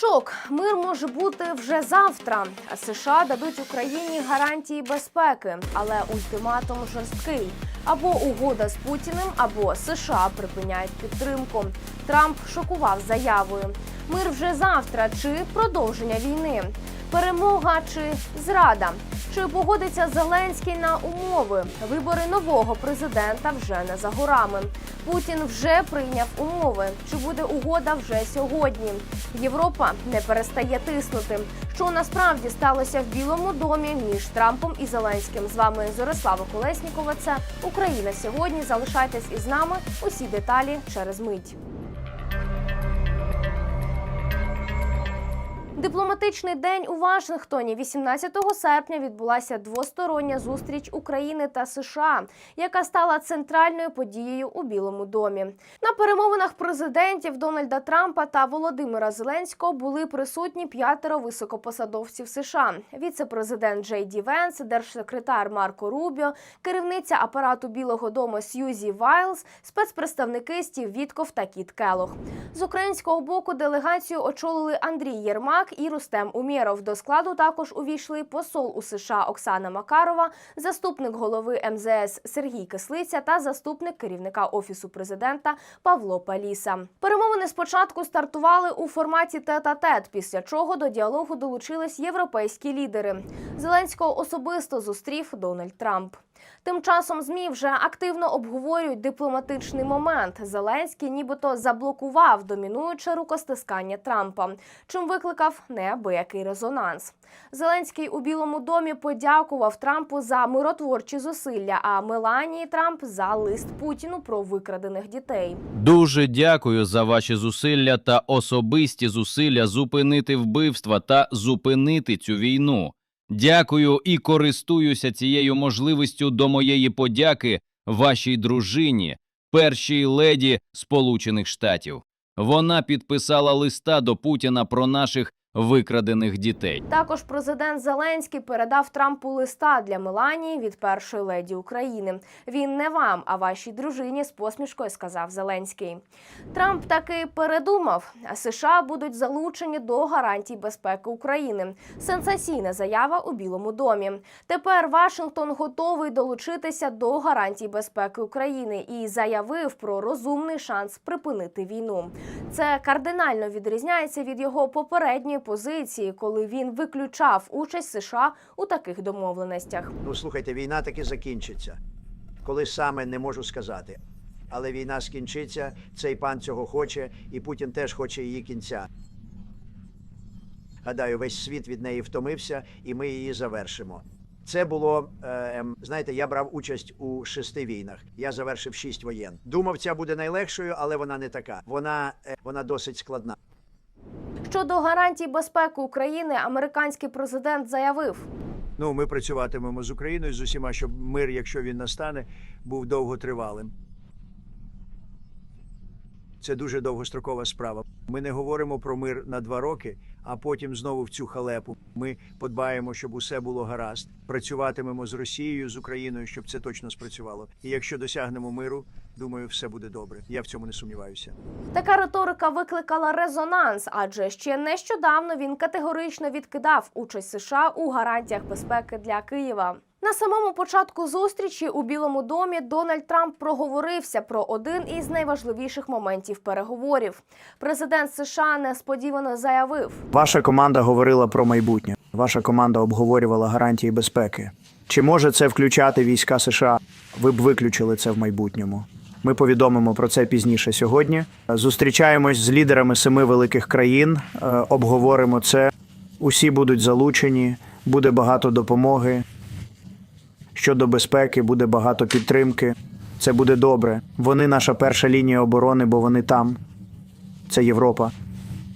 Шок. Мир може бути вже завтра. США дадуть Україні гарантії безпеки, але ультиматум жорсткий. Або угода з Путіним, або США припиняють підтримку. Трамп шокував заявою. Мир вже завтра чи продовження війни. Перемога чи зрада? Чи погодиться Зеленський на умови? Вибори нового президента вже не за горами. Путін вже прийняв умови. Чи буде угода вже сьогодні? Європа не перестає тиснути. Що насправді сталося в Білому домі між Трампом і Зеленським? З вами Зорислава Колеснікова. Це Україна сьогодні. Залишайтесь із нами. Усі деталі через мить. Дипломатичний день у Вашингтоні 18 серпня відбулася двостороння зустріч України та США, яка стала центральною подією у Білому домі. На перемовинах президентів Дональда Трампа та Володимира Зеленського були присутні п'ятеро високопосадовців США: віце-президент Джей Ді Венс, держсекретар Марко Рубіо, керівниця апарату Білого Дому Сьюзі Вайлз, спецпредставники Стів Вітков та Кіт Келох. З українського боку делегацію очолили Андрій Єрмак і Рустем Умєров. До складу також увійшли посол у США Оксана Макарова, заступник голови МЗС Сергій Кислиця та заступник керівника офісу президента Павло Паліса. Перемовини спочатку стартували у форматі тет-а-тет, після чого до діалогу долучились європейські лідери. Зеленського особисто зустрів Дональд Трамп. Тим часом ЗМІ вже активно обговорюють дипломатичний момент. Зеленський нібито заблокував домінуюче рукостискання Трампа, чим викликав неабиякий резонанс. Зеленський у Білому домі подякував Трампу за миротворчі зусилля, а Меланії Трамп за лист Путіну про викрадених дітей. Дуже дякую за ваші зусилля та особисті зусилля зупинити вбивства та зупинити цю війну. Дякую і користуюся цією можливістю до моєї подяки вашій дружині, першій леді Сполучених Штатів. Вона підписала листа до Путіна про наших викрадених дітей. Також президент Зеленський передав Трампу листа для Меланії від першої леді України. Він не вам, а вашій дружині з посмішкою сказав Зеленський. Трамп таки передумав. США будуть залучені до гарантій безпеки України. Сенсаційна заява у Білому домі. Тепер Вашингтон готовий долучитися до гарантій безпеки України і заявив про розумний шанс припинити війну. Це кардинально відрізняється від його попередньої позиції, коли він виключав участь США у таких домовленостях. Ну, слухайте, війна таки закінчиться. Коли саме не можу сказати. Але війна скінчиться, цей пан цього хоче, і Путін теж хоче її кінця. Гадаю, весь світ від неї втомився, і ми її завершимо. Це було, е, ем, знаєте, я брав участь у шести війнах. Я завершив шість воєн. Думав, ця буде найлегшою, але вона не така. Вона, е, вона досить складна. Щодо гарантій безпеки України, американський президент заявив. Ну, ми працюватимемо з Україною з усіма, щоб мир, якщо він настане, був довготривалим. Це дуже довгострокова справа. Ми не говоримо про мир на два роки, а потім знову в цю халепу. Ми подбаємо, щоб усе було гаразд. Працюватимемо з Росією, з Україною, щоб це точно спрацювало. І якщо досягнемо миру, думаю, все буде добре. Я в цьому не сумніваюся. Така риторика викликала резонанс, адже ще нещодавно він категорично відкидав участь США у гарантіях безпеки для Києва. На самому початку зустрічі у Білому домі Дональд Трамп проговорився про один із найважливіших моментів переговорів. Президент США несподівано заявив: Ваша команда говорила про майбутнє. Ваша команда обговорювала гарантії безпеки. Чи може це включати війська США? Ви б виключили це в майбутньому. Ми повідомимо про це пізніше сьогодні. Зустрічаємось з лідерами семи великих країн, е, обговоримо це. Усі будуть залучені, буде багато допомоги. Щодо безпеки, буде багато підтримки. Це буде добре. Вони наша перша лінія оборони, бо вони там. Це Європа.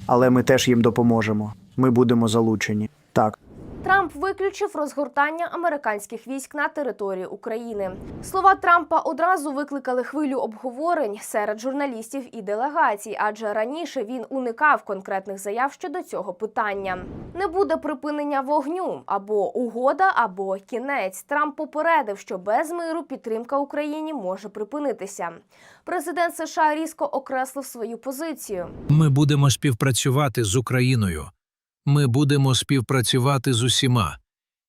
Але ми теж їм допоможемо. Ми будемо залучені. Так. Трамп виключив розгортання американських військ на території України. Слова Трампа одразу викликали хвилю обговорень серед журналістів і делегацій, адже раніше він уникав конкретних заяв щодо цього питання. Не буде припинення вогню або угода, або кінець. Трамп попередив, що без миру підтримка Україні може припинитися. Президент США різко окреслив свою позицію. Ми будемо співпрацювати з Україною. Ми будемо співпрацювати з усіма.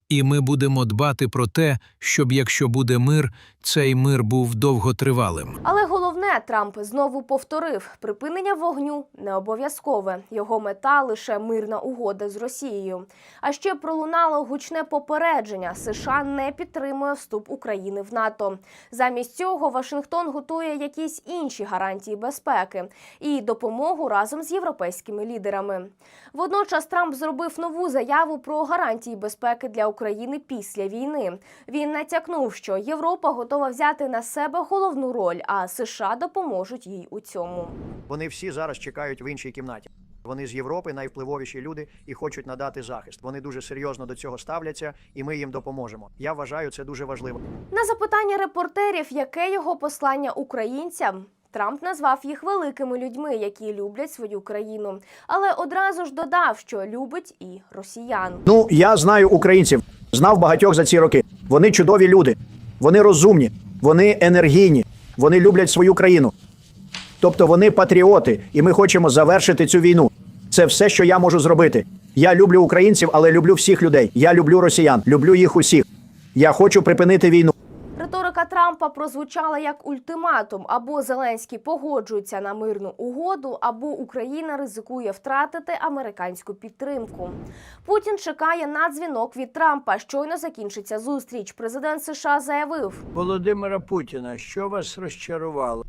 І ми будемо дбати про те, щоб якщо буде мир, цей мир був довготривалим. Але головне, Трамп знову повторив: припинення вогню не обов'язкове. Його мета лише мирна угода з Росією. А ще пролунало гучне попередження: США не підтримує вступ України в НАТО. Замість цього Вашингтон готує якісь інші гарантії безпеки і допомогу разом з європейськими лідерами. Водночас Трамп зробив нову заяву про гарантії безпеки для України після війни. Він натякнув, що Європа готова взяти на себе головну роль, а США допоможуть їй у цьому. Вони всі зараз чекають в іншій кімнаті. Вони з Європи найвпливовіші люди і хочуть надати захист. Вони дуже серйозно до цього ставляться, і ми їм допоможемо. Я вважаю це дуже важливо. На запитання репортерів, яке його послання українцям. Трамп назвав їх великими людьми, які люблять свою країну, але одразу ж додав, що любить і росіян. Ну, я знаю українців, знав багатьох за ці роки. Вони чудові люди, вони розумні, вони енергійні, вони люблять свою країну. Тобто вони патріоти, і ми хочемо завершити цю війну. Це все, що я можу зробити. Я люблю українців, але люблю всіх людей. Я люблю росіян, люблю їх усіх. Я хочу припинити війну. Риторика Трампа прозвучала як ультиматум: або Зеленський погоджується на мирну угоду, або Україна ризикує втратити американську підтримку. Путін чекає на дзвінок від Трампа. Щойно закінчиться зустріч. Президент США заявив. Володимира Путіна, що вас розчарувало?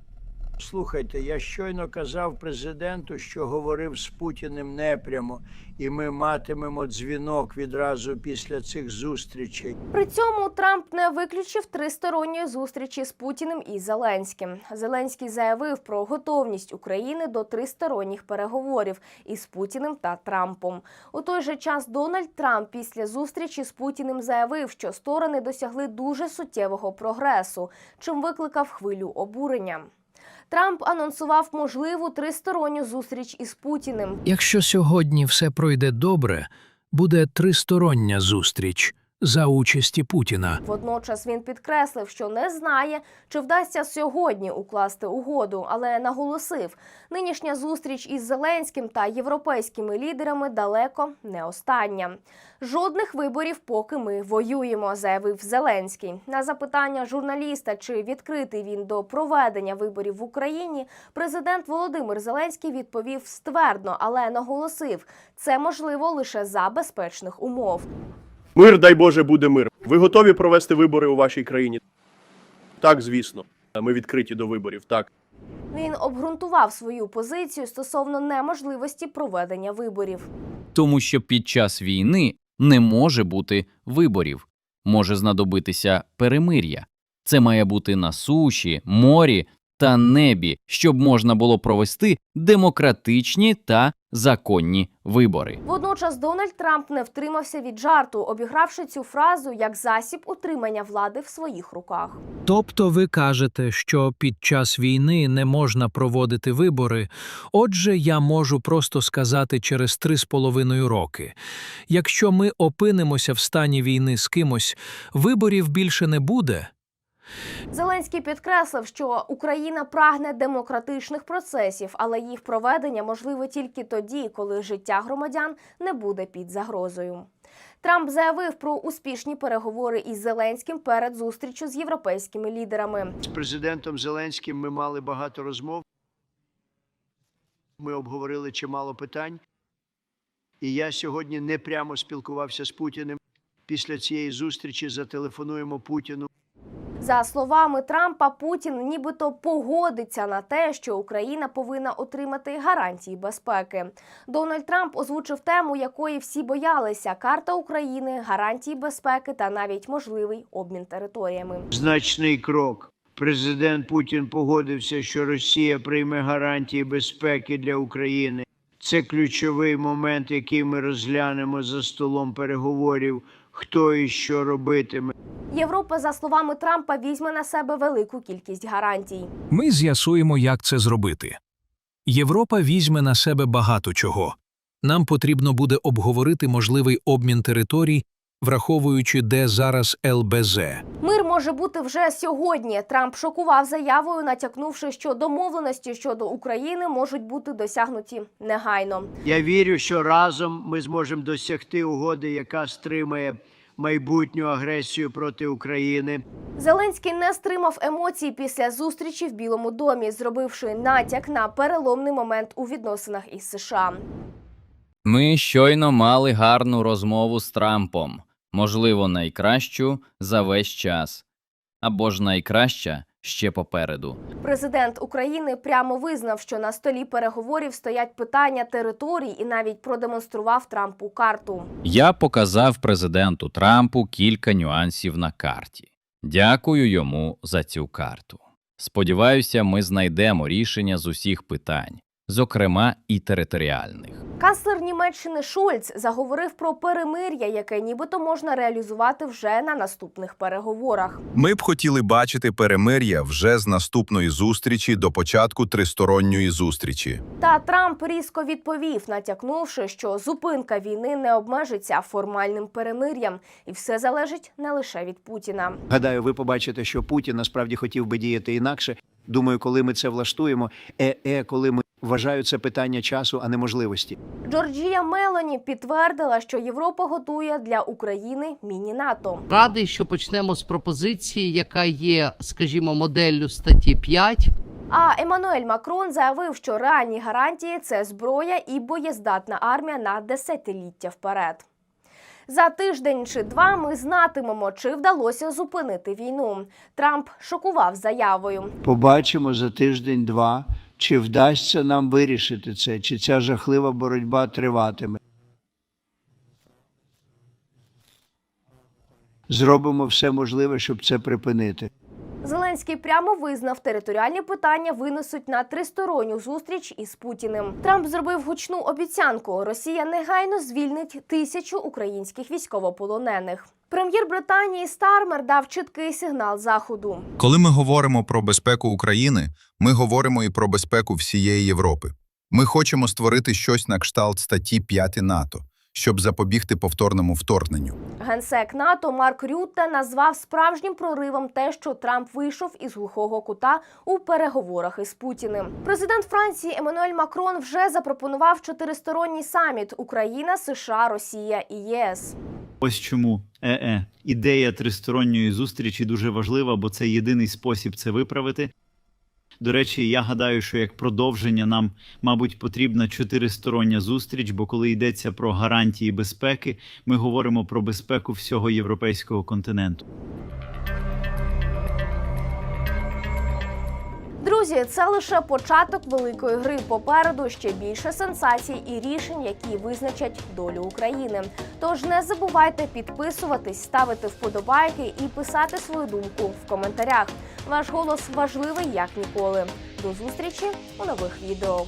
Слухайте, я щойно казав президенту, що говорив з Путіним непрямо, і ми матимемо дзвінок відразу після цих зустрічей. При цьому Трамп не виключив тристоронньої зустрічі з Путіним і Зеленським. Зеленський заявив про готовність України до тристоронніх переговорів із Путіним та Трампом. У той же час Дональд Трамп після зустрічі з Путіним заявив, що сторони досягли дуже суттєвого прогресу, чим викликав хвилю обурення. Трамп анонсував можливу тристоронню зустріч із Путіним. Якщо сьогодні все пройде добре, буде тристороння зустріч за участі Путіна. Водночас він підкреслив, що не знає, чи вдасться сьогодні укласти угоду, але наголосив, нинішня зустріч із Зеленським та європейськими лідерами далеко не остання. Жодних виборів, поки ми воюємо, заявив Зеленський. На запитання журналіста, чи відкритий він до проведення виборів в Україні, президент Володимир Зеленський відповів ствердно, але наголосив, це можливо лише за безпечних умов. Мир, дай Боже, буде мир. Ви готові провести вибори у вашій країні? Так, звісно. Ми відкриті до виборів. Так. Він обґрунтував свою позицію стосовно неможливості проведення виборів. тому що під час війни не може бути виборів, може знадобитися перемир'я. Це має бути на суші, морі та небі, щоб можна було провести демократичні та законні вибори. Водночас Дональд Трамп не втримався від жарту, обігравши цю фразу як засіб утримання влади в своїх руках. Тобто ви кажете, що під час війни не можна проводити вибори. Отже, я можу просто сказати через три з половиною роки. Якщо ми опинимося в стані війни з кимось, виборів більше не буде. Зеленський підкреслив, що Україна прагне демократичних процесів, але їх проведення можливе тільки тоді, коли життя громадян не буде під загрозою. Трамп заявив про успішні переговори із Зеленським перед зустрічю з європейськими лідерами. З президентом Зеленським ми мали багато розмов. Ми обговорили чимало питань. І я сьогодні не прямо спілкувався з Путіним. Після цієї зустрічі зателефонуємо Путіну. За словами Трампа, Путін нібито погодиться на те, що Україна повинна отримати гарантії безпеки. Дональд Трамп озвучив тему, якої всі боялися: карта України, гарантії безпеки та навіть можливий обмін територіями. Значний крок. Президент Путін погодився, що Росія прийме гарантії безпеки для України. Це ключовий момент, який ми розглянемо за столом переговорів, хто і що робитиме. Європа, за словами Трампа, візьме на себе велику кількість гарантій. Ми з'ясуємо, як це зробити. Європа візьме на себе багато чого. Нам потрібно буде обговорити можливий обмін територій, враховуючи, де зараз ЛБЗ. Мир може бути вже сьогодні. Трамп шокував заявою, натякнувши, що домовленості щодо України можуть бути досягнуті негайно. Я вірю, що разом ми зможемо досягти угоди, яка стримає майбутню агресію проти України. Зеленський не стримав емоцій після зустрічі в Білому домі, зробивши натяк на переломний момент у відносинах із США. Ми щойно мали гарну розмову з Трампом, можливо, найкращу за весь час, або ж найкраща ще попереду. Президент України прямо визнав, що на столі переговорів стоять питання територій і навіть продемонстрував Трампу карту. Я показав президенту Трампу кілька нюансів на карті. Дякую йому за цю карту. Сподіваюся, ми знайдемо рішення з усіх питань, зокрема і територіальних. Канцлер Німеччини Шольц заговорив про перемир'я, яке нібито можна реалізувати вже на наступних переговорах. Ми б хотіли бачити перемир'я вже з наступної зустрічі до початку тристоронньої зустрічі. Та Трамп різко відповів, натякнувши, що зупинка війни не обмежиться формальним перемир'ям, і все залежить не лише від Путіна. Гадаю, ви побачите, що Путін насправді хотів би діяти інакше. Думаю, коли ми це влаштуємо, е-е, коли ми вважаю це питання часу, а не можливості. Джорджія Мелоні підтвердила, що Європа готує для України міні-НАТО. Радий, що почнемо з пропозиції, яка є, скажімо, моделлю статті 5. А Еммануель Макрон заявив, що реальні гарантії це зброя і боєздатна армія на десятиліття вперед. За тиждень чи два ми знатимемо, чи вдалося зупинити війну. Трамп шокував заявою. Побачимо за тиждень-два, чи вдасться нам вирішити це, чи ця жахлива боротьба триватиме. Зробимо все можливе, щоб це припинити. Зеленський прямо визнав, територіальні питання винесуть на тристоронню зустріч із Путіним. Трамп зробив гучну обіцянку: Росія негайно звільнить тисячу українських військовополонених. Прем'єр Британії Стармер дав чіткий сигнал заходу. Коли ми говоримо про безпеку України, ми говоримо і про безпеку всієї Європи. Ми хочемо створити щось на кшталт статті 5 НАТО, щоб запобігти повторному вторгненню. Генсек НАТО Марк Рютте назвав справжнім проривом те, що Трамп вийшов із глухого кута у переговорах із Путіним. Президент Франції Еммануель Макрон вже запропонував чотиристоронній саміт Україна, США, Росія і ЄС. Ось чому е-е. ідея тристоронньої зустрічі дуже важлива, бо це єдиний спосіб це виправити. До речі, я гадаю, що як продовження нам, мабуть, потрібна чотиристороння зустріч, бо коли йдеться про гарантії безпеки, ми говоримо про безпеку всього європейського континенту. Друзі, це лише початок великої гри. Попереду ще більше сенсацій і рішень, які визначать долю України. Тож не забувайте підписуватись, ставити вподобайки і писати свою думку в коментарях. Ваш голос важливий як ніколи. До зустрічі у нових відео.